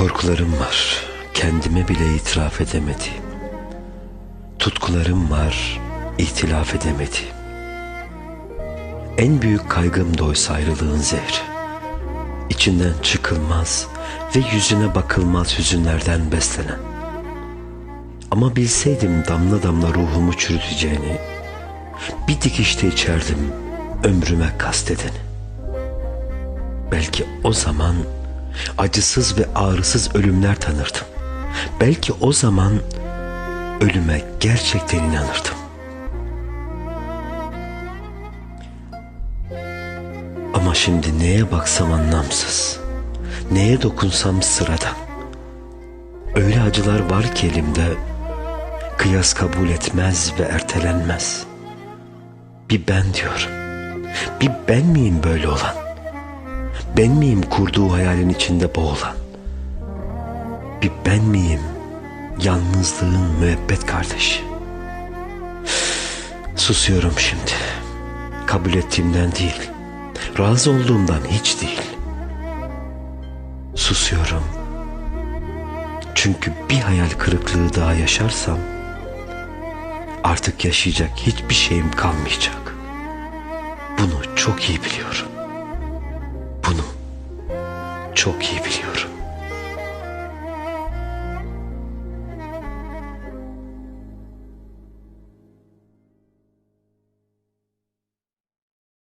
var kendime bile itiraf edemediğim. Tutkularım var itilaf edemediğim. En büyük kaygım da oysa ayrılığın zehri. İçinden çıkılmaz ve yüzüne bakılmaz hüzünlerden beslenen. Ama bilseydim damla damla ruhumu çürüteceğini, bir dikişte içerdim ömrüme kastedeni. Belki o zaman acısız ve ağrısız ölümler tanırdım. Belki o zaman ölüme gerçekten inanırdım. Ama şimdi neye baksam anlamsız. Neye dokunsam sıradan. Öyle acılar var ki elimde kıyas kabul etmez ve ertelenmez. Bir ben diyorum. Bir ben miyim böyle olan? Ben miyim kurduğu hayalin içinde boğulan? Bir ben miyim yalnızlığın müebbet kardeşi? Susuyorum şimdi. Kabul ettiğimden değil, razı olduğumdan hiç değil. Susuyorum. Çünkü bir hayal kırıklığı daha yaşarsam artık yaşayacak hiçbir şeyim kalmayacak. Bunu çok iyi biliyorum çok iyi biliyorum.